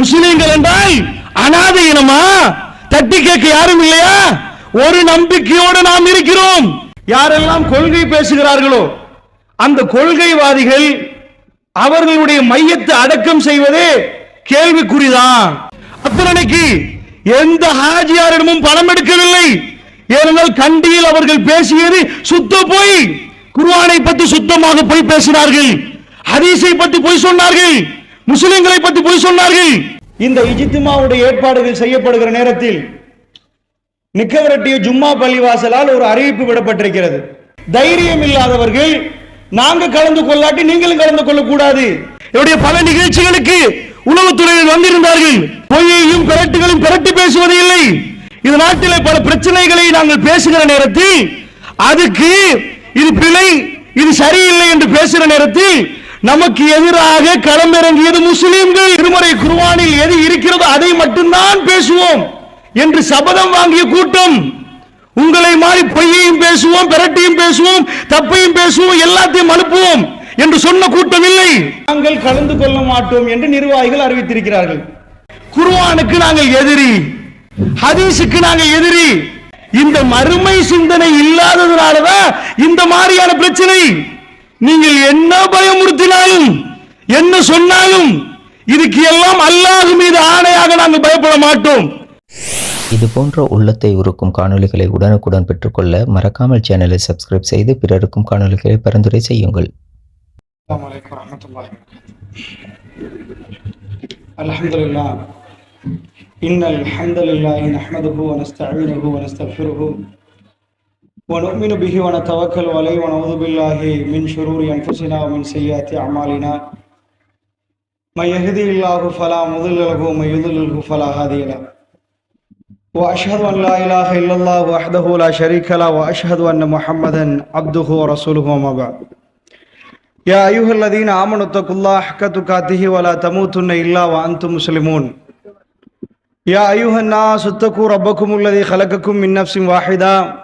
முஸ்லிம்கள் என்றால் அனாதை இனமா? தட்டி கேட்க யாரும் இல்லையா? ஒரு நம்பிக்கையோடு நாம் இருக்கிறோம். யாரெல்லாம் கொள்கை பேசுகிறார்களோ அந்த கொள்கைவாதிகள் அவர்களுடைய மையத்தை அடக்கம் செய்வதே கேள்விக்குறிதான். அத்தனைக்கு எந்த ஹாஜியாரிடமும் பணம் எடுக்கவில்லை. ஏனென்றால் கண்டியில் அவர்கள் பேசியது சுத்த போய். குருவானை பற்றி சுத்தமாக போய் பேசினார்கள். ஹரிசை பற்றி போய் சொன்னார்கள். முஸ்லிம்களை பற்றி போய் சொன்னார்கள். இந்த இஜித்துமாவுடைய ஏற்பாடுகள் செய்யப்படுகிற நேரத்தில் நிக்கவரட்டிய ஜும்மா பள்ளிவாசலால் ஒரு அறிவிப்பு விடப்பட்டிருக்கிறது. தைரியம் இல்லாதவர்கள் நாங்க கலந்து கொள்ளாட்டி நீங்களும் கலந்து கொள்ளக்கூடாது என்னுடைய பல நிகழ்ச்சிகளுக்கு உளவுத்துறையில் வந்திருந்தார்கள். பொய்யையும் பிரட்டுகளும் பிரட்டி பேசுவது இல்லை. இது நாட்டிலே பல பிரச்சனைகளை நாங்கள் பேசுகிற நேரத்தில் அதுக்கு இது பிழை இது சரியில்லை என்று பேசுகிற நேரத்தில் நமக்கு எதிராக களமிறங்கியது முஸ்லிம்கள். திருமறை குருவானில் எது இருக்கிறதோ அதை மட்டும்தான் பேசுவோம் என்று சபதம் வாங்கிய கூட்டம். உங்களை மாதிரி பொய்யையும் பேசுவோம் பிரட்டையும் பேசுவோம் தப்பையும் பேசுவோம் எல்லாத்தையும் அனுப்புவோம் என்று சொன்ன கூட்டம் இல்லை. நாங்கள் கலந்து கொள்ள மாட்டோம் என்று நிர்வாகிகள் அறிவித்திருக்கிறார்கள். குருவானுக்கு நாங்கள் எதிரி. ஹதீஸுக்கு நாங்கள் எதிரி. இந்த மறுமை சிந்தனை இல்லாததுனாலதான் இந்த மாதிரியான பிரச்சனை. நீங்கள் என்ன பயமுறுத்தினாலும் என்ன சொன்னாலும் இதுக்கு எல்லாம் அல்லாஹ் மீது ஆணையாக நாங்கள் பயப்பட மாட்டோம் இது போன்ற உள்ளத்தை உருக்கும் காணொளிகளை உடனுக்குடன் பெற்றுக்கொள்ள மறக்காமல் சேனலை சப்ஸ்கிரைப் செய்து பிறருக்கும் காணொளிகளை பரிந்துரை செய்யுங்கள் السلام عليكم ورحمة الله وبركاته الحمد لله إن الحمد لله نحمده ونستعينه ونستغفره ونؤمن به ونتوكل عليه ونعوذ بالله من شرور أنفسنا ومن سيئات أعمالنا. من يهدي الله فلا مضل له ومن يضلله فلا هادي له. وأشهد أن لا إله إلا الله وحده لا شريك له وأشهد أن محمدا عبده ورسوله وما بعد. يا أيها الذين آمنوا اتقوا الله حق تقاته ولا تموتن إلا وأنتم مسلمون. يا أيها الناس اتقوا ربكم الذي خلقكم من نفس واحدة.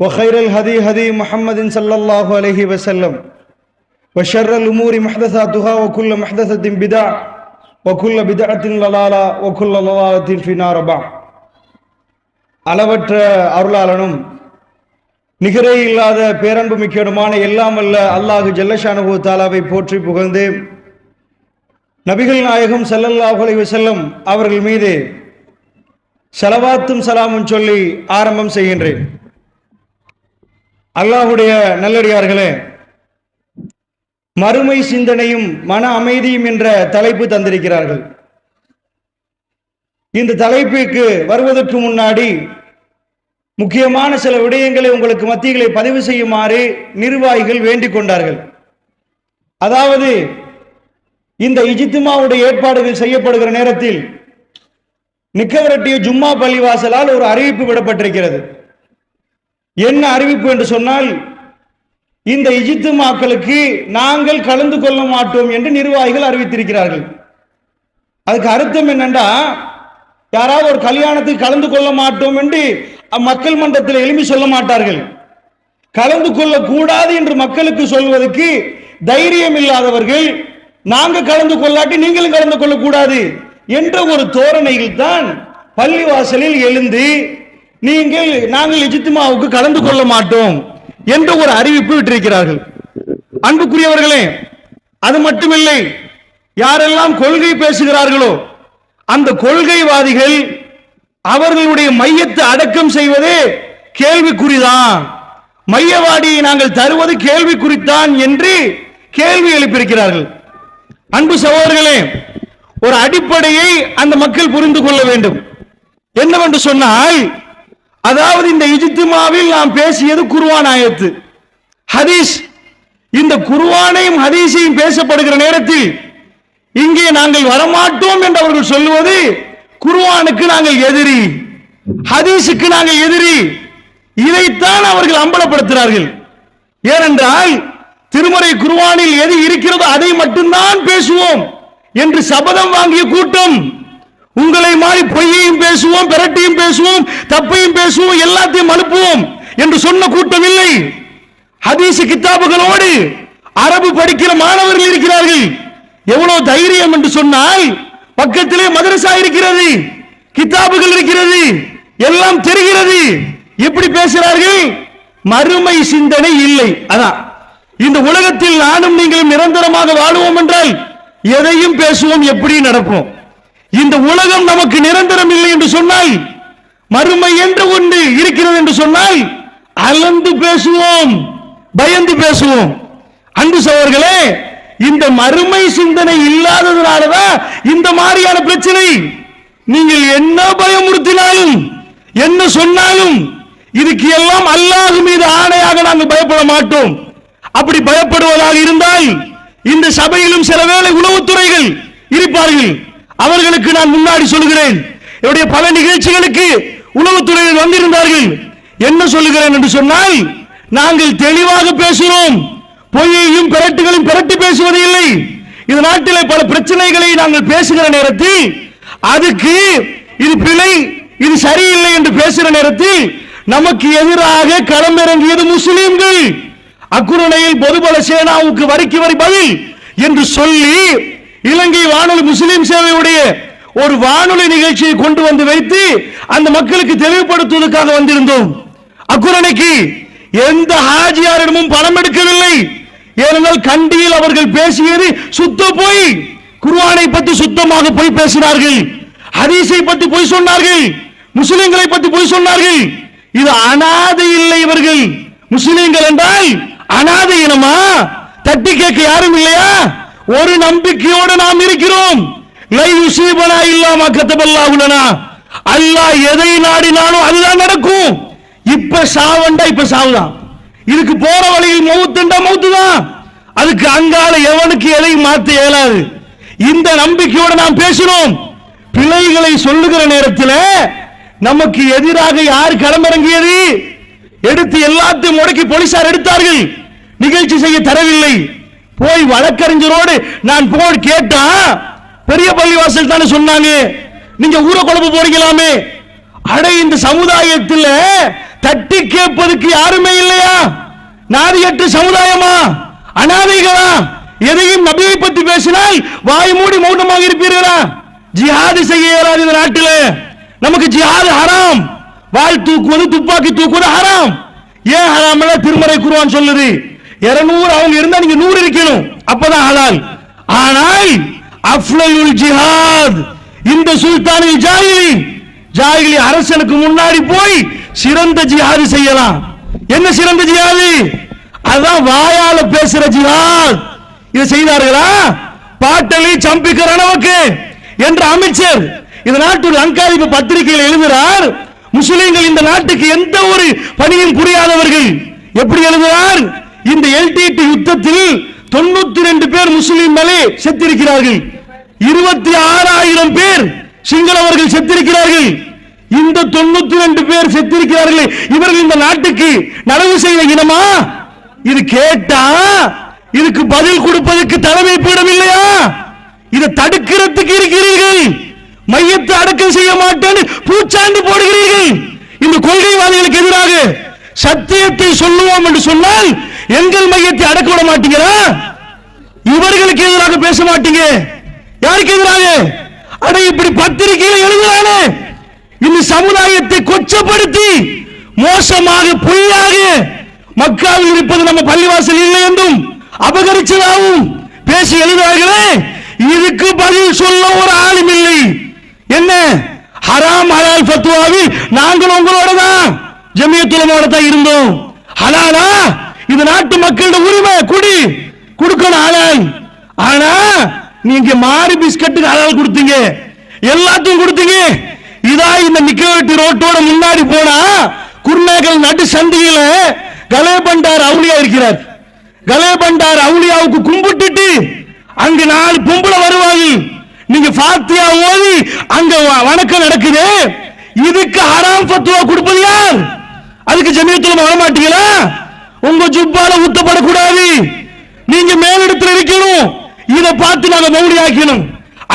وخير الهدي هدي محمد صلى الله عليه وسلم وشر الأمور محدثاتها وكل محدثة بدع وكل بدعة ضلالة وكل ضلالة في نار بعد அளவற்ற அருளாளனும் நிகரே இல்லாத பேரன்பு மிக்கடுமான எல்லாம் வல்ல அல்லாஹு ஜல்லஷானுகு தாலாவை போற்றி புகழ்ந்து நபிகள் நாயகம் ஸல்லல்லாஹு அலைஹி வஸல்லம் அவர்கள் மீது சலவாத்தும் சலாமும் சொல்லி ஆரம்பம் செய்கின்றேன் அல்லாஹுடைய நல்லடியார்களே மறுமை சிந்தனையும் மன அமைதியும் என்ற தலைப்பு தந்திருக்கிறார்கள். இந்த தலைப்பிற்கு வருவதற்கு முன்னாடி முக்கியமான சில விடயங்களை உங்களுக்கு மத்தியிலே பதிவு செய்யுமாறு நிர்வாகிகள் வேண்டிக் கொண்டார்கள். அதாவது இந்த இஜித்துமாவுடைய ஏற்பாடுகள் செய்யப்படுகிற நேரத்தில் நிக்கவரட்டிய ஜும்மா பள்ளிவாசலால் ஒரு அறிவிப்பு விடப்பட்டிருக்கிறது. என்ன அறிவிப்பு என்று சொன்னால் இந்த இஜித்துமாக்களுக்கு நாங்கள் கலந்து கொள்ள மாட்டோம் என்று நிர்வாகிகள் அறிவித்திருக்கிறார்கள். அதுக்கு அர்த்தம் என்னண்டா? யாராவது ஒரு கல்யாணத்துக்கு கலந்து கொள்ள மாட்டோம் என்று மக்கள் மன்றத்தில் எழுப்பி சொல்ல மாட்டார்கள். கலந்து கொள்ள கூடாது என்று மக்களுக்கு சொல்வதற்கு தைரியம் இல்லாதவர்கள் நாங்க கலந்து கொள்ளாட்டி நீங்களும் கலந்து கொள்ளக்கூடாது என்ற ஒரு தோரணையில் தான் பள்ளிவாசலில் எழுந்து நீங்கள் நாங்கள் இஜித்துமாவுக்கு கலந்து கொள்ள மாட்டோம் என்ற ஒரு அறிவிப்பு விட்டிருக்கிறார்கள். அன்புக்குரியவர்களே அது மட்டுமில்லை யாரெல்லாம் கொள்கை பேசுகிறார்களோ அந்த கொள்கைவாதிகள் அவர்களுடைய மையத்தை அடக்கம் செய்வதே கேள்விக்குறிதான். மையவாடியை நாங்கள் தருவது கேள்விக்குறித்தான் என்று கேள்வி எழுப்பியிருக்கிறார்கள். அன்பு சகோதரர்களே ஒரு அடிப்படையை அந்த மக்கள் புரிந்து கொள்ள வேண்டும். என்னவென்று சொன்னால் அதாவது இந்த இஜித்துமாவில் நாம் பேசியது குருவான் ஆயத்து. ஹதீஸ் இந்த குருவானையும் ஹதீஸையும் பேசப்படுகிற நேரத்தில் இங்கே நாங்கள் வரமாட்டோம் என்று அவர்கள் சொல்லுவது குருவானுக்கு நாங்கள் எதிரி ஹதீஸுக்கு நாங்கள் எதிரி. இதைத்தான் அவர்கள் அம்பலப்படுத்துகிறார்கள். ஏனென்றால் திருமறை குருவானில் எது இருக்கிறதோ அதை மட்டும்தான் பேசுவோம் என்று சபதம் வாங்கிய கூட்டம். உங்களை மாதிரி பொய்யையும் பேசுவோம் பிரட்டையும் பேசுவோம் தப்பையும் பேசுவோம் எல்லாத்தையும் அனுப்புவோம் என்று சொன்ன கூட்டம் இல்லை. ஹதீசு கித்தாபுகளோடு அரபு படிக்கிற மாணவர்கள் இருக்கிறார்கள். எவ்வளவு தைரியம் என்று சொன்னால் பக்கத்திலே மதரசா இருக்கிறது கித்தாபுகள் இருக்கிறது எல்லாம் தெரிகிறது. எப்படி பேசுகிறார்கள்? மறுமை சிந்தனை இல்லை. அதான். இந்த உலகத்தில் நானும் நீங்களும் நிரந்தரமாக வாழுவோம் என்றால் எதையும் பேசுவோம் எப்படி நடப்போம். இந்த உலகம் நமக்கு நிரந்தரம் இல்லை என்று சொன்னால் மறுமை என்று ஒன்று இருக்கிறது என்று சொன்னால் அலந்து பேசுவோம் பயந்து பேசுவோம். அன்பு சோழர்களே இந்த மறுமை சிந்தனை இல்லாததுனாலதான் இந்த மாதிரியான பிரச்சனை. நீங்கள் என்ன பயமுறுத்தினாலும் என்ன சொன்னாலும் இதுக்கு எல்லாம் அல்லாஹ் மீது ஆணையாக நாங்கள் பயப்பட மாட்டோம். அப்படி பயப்படுவதாக இருந்தால் இந்த சபையிலும் சில வேளை உளவுத்துறைகள் இருப்பார்கள். அவர்களுக்கு நான் முன்னாடி சொல்கிறேன் என்னுடைய பல நிகழ்ச்சிகளுக்கு உளவுத்துறையில் வந்திருந்தார்கள். என்ன சொல்லுகிறேன் என்று சொன்னால் நாங்கள் தெளிவாக பேசுகிறோம். பொய்யையும் பிரட்டுகளும் பிரட்டி பேசுவது இல்லை. இது நாட்டிலே பல பிரச்சனைகளை நாங்கள் பேசுகிற நேரத்தில் அதுக்கு இது பிழை இது சரியில்லை என்று பேசுகிற நேரத்தில் நமக்கு எதிராக களமிறங்கியது முஸ்லிம்கள். அக்குரணையில் பொதுபல சேனாவுக்கு வரிக்கு வரி பதில் என்று சொல்லி இலங்கை வானொலி முஸ்லிம் சேவையுடைய ஒரு வானொலி நிகழ்ச்சியை கொண்டு வந்து வைத்து அந்த மக்களுக்கு தெளிவுபடுத்துவதற்காக வந்திருந்தோம். அக்குரணைக்கு எந்த ஹாஜியாரிடமும் பணம் எடுக்கவில்லை. ஏனென்றால் கண்டியில் அவர்கள் பேசியது சுத்த போய் குர்ஆனை பற்றி சுத்தமாக போய் பேசினார்கள். ஹதீஸை பற்றி போய் சொன்னார்கள். முஸ்லிம்களை பற்றி போய் சொன்னார்கள். இது அனாதை இல்லை இவர்கள். முஸ்லிம்கள் என்றால் அனாதை இனமா? தட்டி கேட்க யாரும் இல்லையா? ஒரு நம்பிக்கையோடு நாம் இருக்கிறோம். இல்லாம கத்தபல்லா உள்ளனா கத்தபல்லாஹுலனா அல்லாஹ் எதை நாடினாலும் அதுதான் நடக்கும். இப்ப சாவண்டா இப்ப சாவுதான். இதுக்கு போற வழியில் மௌத்துண்டா மௌத்து தான். அதுக்கு அங்கால எவனுக்கு எதையும் மாத்த இயலாது. இந்த நம்பிக்கையோடு நாம் பேசினோம். பிழைகளை சொல்லுகிற நேரத்தில் நமக்கு எதிராக யார் களமிறங்கியது? எடுத்து எல்லாத்தையும் முடக்கி போலீசார் எடுத்தார்கள். நிகழ்ச்சி செய்ய தரவில்லை. போய் வழக்கறிஞரோடு நான் போய் கேட்டா பெரிய பள்ளிவாசல் தானே சொன்னாங்க. நீங்க ஊர குழம்பு போறீங்களாமே அட இந்த சமுதாயத்தில் தட்டி கேட்பதுக்கு யாருமே இல்லையா? நாதியற்ற சமுதாயமா? அனாதைகளா எதையும் நபியை பற்றி பேசினால் வாய் மூடி மௌனமாக இருப்பீர்களா? ஜிஹாது செய்ய இயலாது இந்த நாட்டில். நமக்கு ஜிஹாது ஹராம். வாழ் தூக்குவது துப்பாக்கி தூக்குவது ஹராம். ஏன் ஹராம் திருமறை குருவான் சொல்லுது. இருநூறு அவங்க இருந்தா நீங்க நூறு இருக்கணும். அப்பதான் ஹலால். ஆனால் அஃப்லயுல் ஜிஹாத் இந்த சுல்தானில் ஜாகிலி ஜாகிலி அரசனுக்கு முன்னாடி போய் சிறந்த ஜிஹாது செய்யலாம். என்ன சிறந்த ஜிஹாது? அதான் வாயால பேசுற ஜிஹாத். இதை செய்தார்களா? பாட்டலி சம்பிக்கிற அளவுக்கு என்ற அமைச்சர் இந்த நாட்டு அங்காரிப்பு பத்திரிகையில் எழுதுகிறார் முஸ்லிம்கள் இந்த நாட்டுக்கு எந்த ஒரு பணியும் புரியாதவர்கள். எப்படி எழுதுகிறார் இந்த எல்டிடி யுத்தத்தில் தொண்ணூத்தி ரெண்டு பேர் முஸ்லிம் செத்திருக்கிறார்கள். இருபத்தி ஆறாயிரம் பேர் சிங்களவர்கள் செத்திருக்கிறார்கள். இந்த தொண்ணூத்தி ரெண்டு பேர் செத்திருக்கிறார்கள் இவர்கள் இந்த நாட்டுக்கு நடவு செய்த இனமா? இது கேட்டா? இதுக்கு பதில் கொடுப்பதற்கு தலைமை பீடம் இல்லையா? இதை தடுக்கிறதுக்கு இருக்கிறீர்கள். மையத்தை அடக்கம் செய்ய மாட்டேன்னு பூச்சாண்டு போடுகிறீர்கள். இந்த கொள்கைவாதிகளுக்கு எதிராக சத்தியத்தை சொல்லுவோம் என்று சொன்னால் எங்கள் மையத்தை அடக்க விட மாட்டீங்களா? இவர்களுக்கு எதிராக பேச மாட்டீங்க. யாருக்கு எதிராக? அட இப்படி பத்திரிகையில் எழுதுறானே. இந்த சமுதாயத்தை கொச்சப்படுத்தி மோசமாக பொய்யாக மக்காவில் இருப்பது நம்ம பள்ளிவாசல் இல்லை என்றும் அபகரிச்சதாகவும் பேசி எழுதுகிறார்களே இதுக்கு பதில் சொல்ல ஒரு ஆளும் இல்லை. என்ன? ஹராம் ஹலால் ஃபத்வாவில் நாங்கள் உங்களோட தான். ஜமியத்துலமோட தான் இருந்தோம். ஹலாலா? இது நாட்டு மக்களோட உரிமை குடி கொடுக்கணும் ஹலால் ஆனா நீங்க மாறி பிஸ்கட்டுக்கு ஆளால் கொடுத்தீங்க. எல்லாத்தையும் கொடுத்தீங்க. இதா இந்த நிக்கவெட்டி ரோட்டோட முன்னாடி போனா குர்நேகல் நடு சந்தியில கலேபண்டார் அவுளியா இருக்கிறார். கலேபண்டார் அவுளியாவுக்கு கும்பிட்டுட்டு அங்க நாலு பொம்பளை வருவாங்க. நீங்க ஃபாத்தியா ஓதி அங்க வ- வணக்கம் நடக்குது. இதுக்கு ஹராம் பத்துவா கொடுப்பது யார்? அதுக்கு ஜமியத்துல வர மாட்டீங்களா உங்க ஜுப்பால ஊத்தப்படக்கூடாது. நீங்க மேலிடத்தில் இருக்கணும். இதை பார்த்து நாங்க மௌடி ஆக்கணும்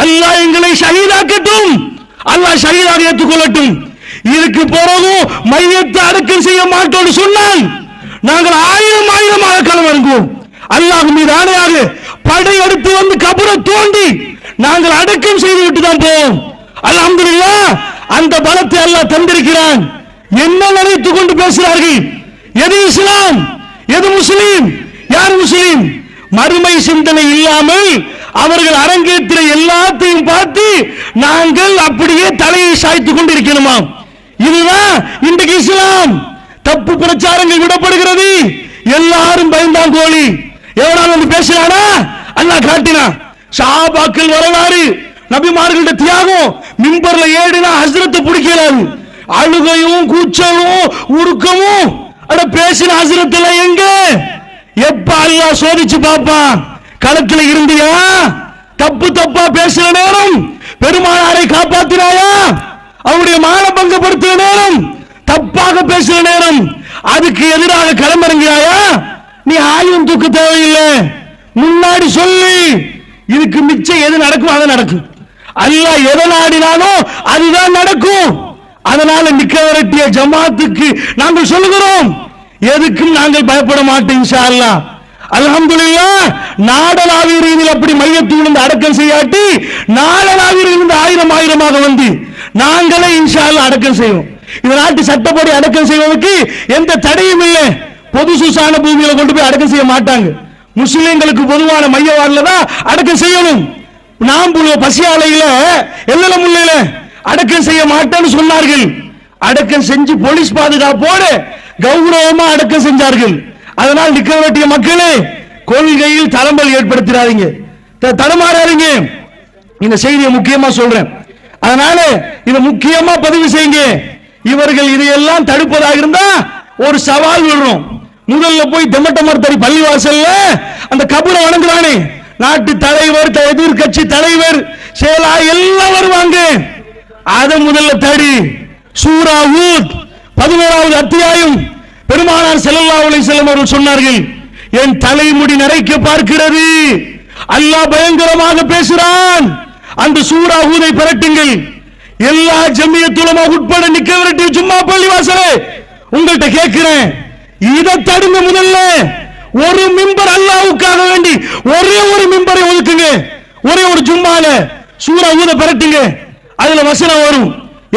அல்லாஹ் எங்களை ஷஹீதாக்கட்டும். அல்லாஹ் ஷஹீதாக ஏற்றுக்கொள்ளட்டும். இதுக்கு பிறகும் மையத்தை அடக்கம் செய்ய மாட்டோம்னு சொன்னால் நாங்கள் ஆயிரம் ஆயிரமாக களம் இறங்குவோம். அல்லாஹ் மீது ஆணையாக படையெடுத்து வந்து கபரை தோண்டி நாங்கள் அடக்கம் செய்து விட்டு தான் போவோம். அல்ஹம்துலில்லாஹ் அந்த பலத்தை அல்லாஹ் தந்திருக்கிறான். என்ன நினைத்துக் கொண்டு பேசுகிறார்கள்? எது இஸ்லாம்? எது முஸ்லீம்? யார் முஸ்லீம்? மறுமை சிந்தனை இல்லாமல் அவர்கள் அரங்கேற்ற எல்லாத்தையும் பார்த்து நாங்கள் அப்படியே தலையை சாய்த்து கொண்டிருக்கணுமா? இதுதான் இன்றைக்கு இஸ்லாம். தப்பு பிரச்சாரங்கள் விடப்படுகிறது. எல்லாரும் பயந்தான் கோழி. எவனால் வந்து பேசினானா? அல்லாஹ் காட்டினா. ஷாபாக்கள் வரலாறு. நபிமார்கள்ட்ட தியாகம். மிம்பர்ல ஏடுனா ஹஸ்ரத்தை பிடிக்கிறாரு அழுகையும் கூச்சலும் உருக்கமும் அட பேசின ஹஸ்ரத்துல எங்க? எப்ப அல்லா சோதிச்சு பார்ப்பான் களத்துல இருந்தியா? தப்பு தப்பா பேசுற நேரம் பெருமானாரை காப்பாத்தினாயா? அவருடைய மானபங்கப்படுத்துற நேரம் தப்பாக பேசுற நேரம் அதுக்கு எதிராக களமிறங்கியாயா நீ ஆயுதம் தூக்க தேவையில்லை. முன்னாடி சொல்லி இதுக்கு மிச்சம் எது நடக்கும் அது நடக்கும். அல்ல எதை நாடினாலும் அதுதான் நடக்கும். அதனால நிக்க விரட்டிய ஜமாத்துக்கு நாங்கள் சொல்லுகிறோம். எதுக்கும் நாங்கள் பயப்பட மாட்டோம் இன்ஷா அலமதுல்லா நாடலாவிய ரீதியில் அப்படி மையத்தில் இருந்து அடக்கம் செய்யாட்டி நாடலாவிய இருந்து ஆயிரம் ஆயிரமாக வந்து நாங்களே இன்ஷா அடக்கம் செய்வோம். இந்த நாட்டு சட்டப்படி அடக்கம் செய்வதற்கு எந்த தடையும் இல்லை. பொது சுசான பூமியில கொண்டு போய் அடக்கம் செய்ய மாட்டாங்க. முஸ்லிம்களுக்கு பொதுவான மையவாடில தான் அடக்கம் செய்யணும். நாம் புழு பசியாலையில எல்லல முல்லையில அடக்கம் செய்ய மாட்டேன்னு சொன்னார்கள். அடக்கம் செஞ்சு போலீஸ் பாதுகாப்போடு கௌரவமா அடக்கம் செஞ்சார்கள். அதனால் நிக்க வேண்டிய மக்களே கொள்கையில் தளம்பல் ஏற்படுத்திடாதீங்க. த- தடுமாறாதீங்க. இந்த செய்தியை முக்கியமா சொல்றேன். அதனால இதை முக்கியமா பதிவு செய்யுங்க. இவர்கள் இதையெல்லாம் தடுப்பதாக இருந்தா ஒரு சவால் விடுறோம். முதல்ல போய் தெமட்ட மரத்தடி பள்ளிவாசல்ல அந்த கபூரை வணங்குறானே. நாட்டு தலைவர் த- தலைவர் செயலா எல்லாம் வருவாங்க அதை முதல்ல தடி சூரா ஊத் பதினோராவது அத்தியாயம். பெருமானார் செல்லல்லா உலை செல்லும் அவர்கள் சொன்னார்கள் என் தலைமுடி நரைக்க பார்க்கிறது. அல்லாஹ் பயங்கரமாக பேசுறான். அந்த சூரா ஊதை பரட்டுங்கள். எல்லா ஜம்மியத்துலமா உட்பட நிக்க விரட்டி சும்மா பள்ளி வாசலே உங்கள்கிட்ட கேட்கிறேன். இதை தடுங்க முதல்ல. ஒரு மிம்பர் அல்லாவுக்காக வேண்டி ஒரே ஒரு மிம்பரை ஒதுக்குங்க. ஒரே ஒரு ஜும்மால சூரா ஊத பரட்டுங்க. அதுல வசனம் வரும்.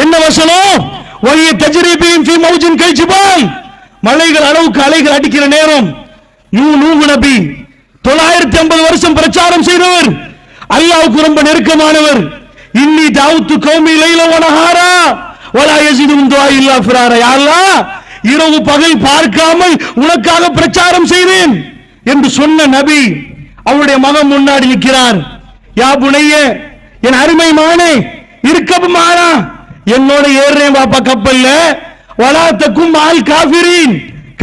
என்ன வசனம்? வழிய தஜ்ரீபின் ஃபி மௌஜின் கைஜிபால் மலைகள் அளவுக்கு அலைகள் அடிக்கிற நேரம். நூ நூகு நபி தொள்ளாயிரத்தி ஐம்பது வருஷம் பிரச்சாரம் செய்தவர். அல்லாவுக்கு ரொம்ப நெருக்கமானவர். இன்னி தாவுத்து கௌமி லைல வனஹாரா வலா யஸிதும் துஆ இல்லா ஃபிராரா. யா அல்லாஹ் இரவு பகல் பார்க்காமல் உனக்காக பிரச்சாரம் செய்தேன் என்று சொன்ன நபி அவருடைய மகன் முன்னாடி நிற்கிறார். யா புனைய என் அருமை மானே இருக்கப்புமானா என்னோட ஏறுறேன் பாப்பா கப்பல்ல. வளாத்தக்கும் ஆல் காபிரின்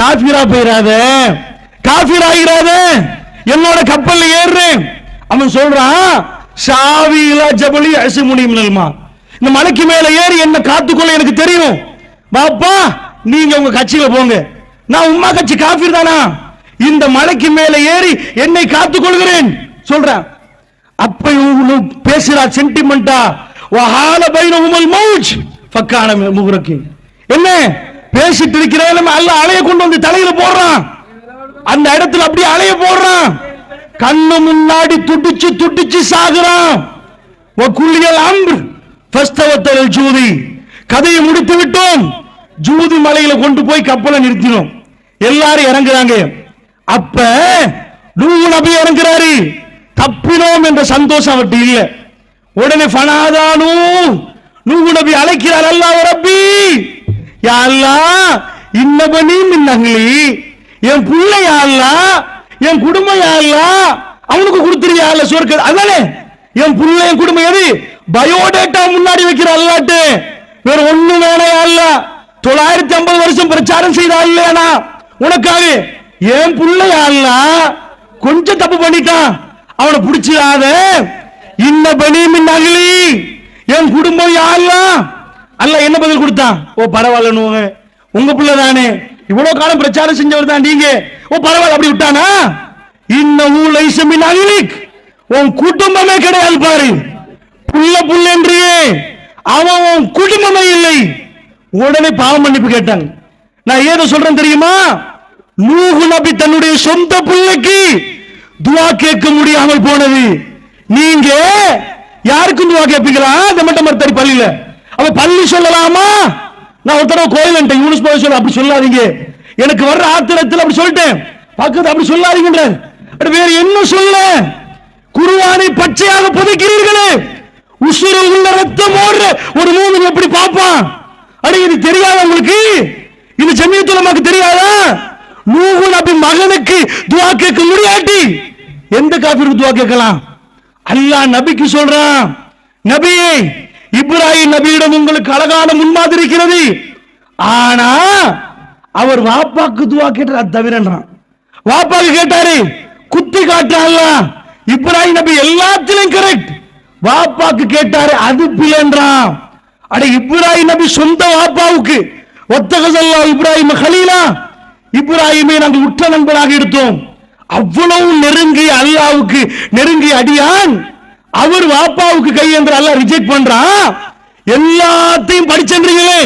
காபிரா போயிடாத காபிர் ஆகிறாத என்னோட கப்பல்ல ஏறுறேன். அவன் சொல்றான் ஷாவிலா ஜபலி அசிமுனி மினல்மா. இந்த மலைக்கு மேல ஏறி என்ன காத்துக்கொள்ள எனக்கு தெரியும்? பாப்பா நீங்க உங்க கட்சியில போங்க. நான் உம்மா கட்சி காபிர் தானா? இந்த மலைக்கு மேல ஏறி என்னை காத்துக் கொள்கிறேன் சொல்றேன் அப்ப பேசுறா சென்டிமெண்டா வஹால பைனஹுமல் மௌஜ் ஃபக்கான முகுரக்கி என்ன? பேசிட்டு இருக்கிறவன் அல்ல அலைய கொண்டு வந்து தலையில போடுறான். அந்த இடத்துல அப்படியே அலைய போடுறான். கண்ணு முன்னாடி துடிச்சு துடிச்சு சாகுறான். வக்குள்ளியல் அம்பு ஃபஸ்தவத்தல் ஜூதி. கதையை முடித்து விட்டோம். ஜூதி மலையில கொண்டு போய் கப்பலை நிறுத்தினோம். எல்லாரும் இறங்குறாங்க. அப்ப நூஹ் நபி இறங்குறாரு. தப்பினோம் என்ற சந்தோஷம் அவர்கிட்ட இல்லை. உடனே ஃபனாதானு நூஹ் நபி அழைக்கிறார் அல்லாஹ் ரப்பி! யா அல்லாஹ் இன்னபனி மின்னங்களி என் பிள்ளை யா அல்லாஹ் என் குடும்பம் யா அல்லாஹ் அவனுக்கு கொடுத்துருவியா அல்ல சொர்க்க அதானே? என் பிள்ளை என் குடும்பம் எது? பயோடேட்டா முன்னாடி வைக்கிற அல்லாட்டு வேற ஒண்ணு வேணையா அல்ல தொள்ளாயிரத்தி ஐம்பது வருஷம் பிரச்சாரம் செய்தா இல்லையானா உனக்காக. என் புள்ளையா அல்ல கொஞ்சம் தப்பு பண்ணிட்டான். அவனை பிடிச்சிடாத. இன்ன பனி மின் அகலி. என் குடும்பம் யாரெல்லாம்? அல்ல என்ன பதில் கொடுத்தான் ஓ பரவாயில்லன்னு உங்க பிள்ளை தானே. இவ்வளவு காலம் பிரச்சாரம் செஞ்சவர் தான் நீங்க. ஓ பரவாயில்ல அப்படி விட்டானா? இன்னமும் லைசமின் அகிலிக் உன் குடும்பமே கிடையாது பாரு. புள்ள புள்ள அவன் உன் குடும்பமே இல்லை. உடனே பாவம் மன்னிப்பு கேட்டாங்க. நான் ஏதோ சொல்றேன் தெரியுமா? நூகு நபி தன்னுடைய சொந்த பிள்ளைக்கு துவா கேட்க முடியாமல் போனது. நீங்க யாருக்கும் துவா கேட்பீங்களா தமட்ட மரத்தடி பள்ளியில. அவ பள்ளி சொல்லலாமா? நான் ஒரு தடவை கோயில் யூனிஸ் போய் சொல்ல அப்படி சொல்லாதீங்க. எனக்கு வர்ற ஆத்திரத்தில் அப்படி சொல்லிட்டேன். பக்கத்து அப்படி சொல்லாதீங்கன்ற அப்படி வேற என்ன சொல்ல? குருவானை பச்சையாக புதைக்கிறீர்களே. உசுரில் உள்ள ரத்தம் ஓடுற ஒரு மூணு எப்படி பார்ப்பான்? அடி இது தெரியாத உங்களுக்கு? இது ஜமியத்துலமாக்கு தெரியாதா? நூகு நபி மகனுக்கு துவா கேட்க முடியாட்டி. எந்த காபிருக்கு துவா கேட்கலாம்? அல்லாஹ் நபிக்கு சொல்றான் நபியே இப்ராஹிம் நபியிடம் உங்களுக்கு அழகான முன்மாதிரி இருக்கிறது. ஆனா அவர் வாப்பாக்கு துவா கேட்டார் தவிரன்றான். வாப்பாக்கு கேட்டாரு குத்தி காட்டுறான்ல இப்ராஹிம் நபி எல்லாத்திலும் கரெக்ட் வாப்பாக்கு கேட்டாரு அது பிள்ளைன்றான் அட இப்ராஹிம் நபி சொந்த வாப்பாவுக்கு ஒத்தகசல்லா இப்ராஹிம் ஹலீலா. இப்ராஹிமை நாங்கள் உற்ற நண்பராக எடுத்தோம். அவ்வளவு நெருங்கி அல்லாவுக்கு நெருங்கி அடியான். அவர் வாப்பாவுக்கு கை என்று அல்லாஹ் ரிஜெக்ட் பண்றா? எல்லாத்தையும் படிச்சன்றீங்களே.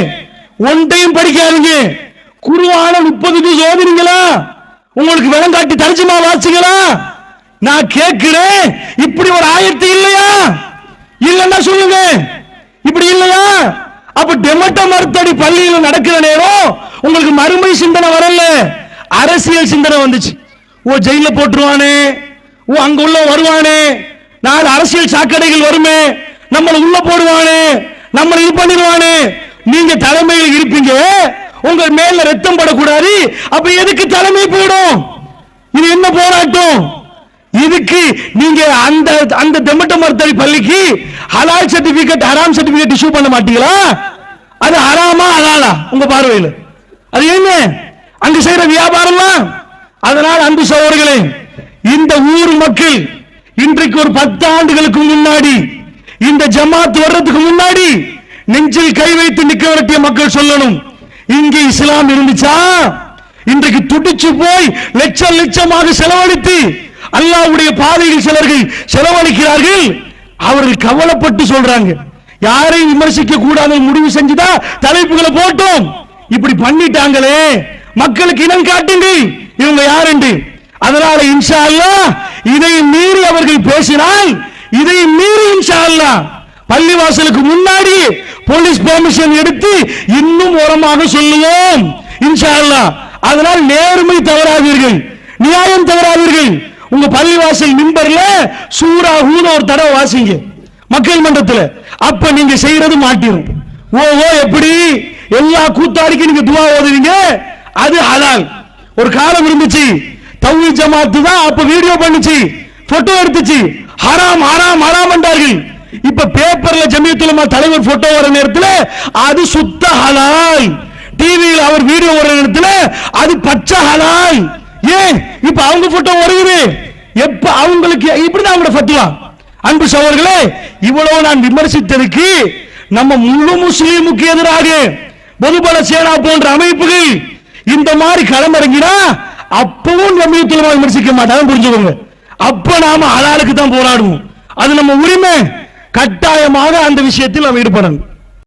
ஒன்றையும் படிக்காதீங்க. குருவான முப்பது ஜூஸ் ஓதுனீங்களா உங்களுக்கு விளங்காட்டி தரிசமா வாசிங்களா? நான் கேட்கிறேன். இப்படி ஒரு ஆயத்து இல்லையா? இல்லன்னா சொல்லுங்க. இப்படி இல்லையா? அப்ப டெமட்ட மருத்தடி பள்ளியில் நடக்கிற நேரம் உங்களுக்கு மறுமை சிந்தனை வரல. அரசியல் சிந்தனை வந்துச்சு. ஓ ஜெயில போட்டுருவானே. ஓ அங்க உள்ள வருவானே. நாலு அரசியல் சாக்கடைகள் வருமே. நம்மளை உள்ள போடுவானே. நம்மளை இது பண்ணிடுவானே. நீங்க தலைமையில் இருப்பீங்க. உங்க மேல ரத்தம் படக்கூடாது. அப்ப எதுக்கு தலைமை போயிடும்? இது என்ன போராட்டம்? இதுக்கு நீங்க அந்த அந்த தெம்பட்ட மருத்துவ பள்ளிக்கு ஹலால் சர்டிபிகேட் ஹராம் சர்டிபிகேட் இஷ்யூ பண்ண மாட்டீங்களா? அது ஹராமா ஹலாலா? உங்க பார்வையில். அது என்ன? அங்க செய்யற வியாபாரம்லாம்? அதனால் அன்பு சோழர்களே இந்த ஊர் மக்கள் இன்றைக்கு ஒரு பத்து ஆண்டுகளுக்கு முன்னாடி இந்த ஜமாத் வர்றதுக்கு முன்னாடி நெஞ்சில் கை வைத்து நிக்க விரட்டிய மக்கள் சொல்லணும். இங்கே இஸ்லாம் இருந்துச்சா? இன்றைக்கு துடிச்சு போய் லட்சம் லட்சமாக செலவழித்து அல்லாவுடைய பாதையில் சிலர்கள் செலவழிக்கிறார்கள். அவர்கள் கவலைப்பட்டு சொல்றாங்க. யாரையும் விமர்சிக்க கூடாது முடிவு செஞ்சுதான் தலைப்புகளை போட்டோம். இப்படி பண்ணிட்டாங்களே. மக்களுக்கு இனம் காட்டுங்கள். இவங்க யாருண்டு? அதனால இன்ஷா அல்லா இதை மீறி அவர்கள் பேசினால் இதை மீறி இன்ஷா அல்லா பள்ளிவாசலுக்கு முன்னாடி போலீஸ் பெர்மிஷன் எடுத்து இன்னும் உரமாக சொல்லுவோம். இன்ஷா அல்லா அதனால் நேர்மை தவறாதீர்கள். நியாயம் தவறாதீர்கள். உங்க பள்ளிவாசல் மிம்பர்ல சூரா ஹூன ஒரு தடவை வாசிங்க. மக்கள் மன்றத்தில். அப்ப நீங்க செய்யறது மாட்டிரும். ஓ ஓ எப்படி? எல்லா கூத்தாடிக்கும் நீங்க துவா ஓதுவீங்க? அது ஹலால். ஒரு காலம் இருந்துச்சு. தௌஹி ஜமாத்து தான் அப்ப வீடியோ பண்ணுச்சு. போட்டோ எடுத்துச்சு. ஹராம் ஹராம் ஹராம் என்றார்கள். இப்ப பேப்பர்ல ஜமியத்துலமா தலைவர் போட்டோ வர நேரத்தில் அது சுத்த ஹலால். டிவியில் அவர் வீடியோ வர நேரத்தில் அது பச்சை ஹலால். ஏன்? இப்ப அவங்க போட்டோ வருகிறது எப்ப அவங்களுக்கு இப்படிதான் அவங்களோட பத்துவா அன்பு சோழர்களே இவ்வளவு நான் விமர்சித்ததுக்கு நம்ம முழு முஸ்லீமுக்கு எதிராக பொதுபல சேனா போன்ற அமைப்புகள் இந்த மாதிரி களமிறங்கினா அப்பவும் ஜமியத்துலமா விமர்சிக்க மாட்டாங்க புரிஞ்சுக்கோங்க. அப்ப நாம ஆளாளுக்கு தான் போராடுவோம். அது நம்ம உரிமை. கட்டாயமாக அந்த விஷயத்தில் நாம் ஈடுபடணும்.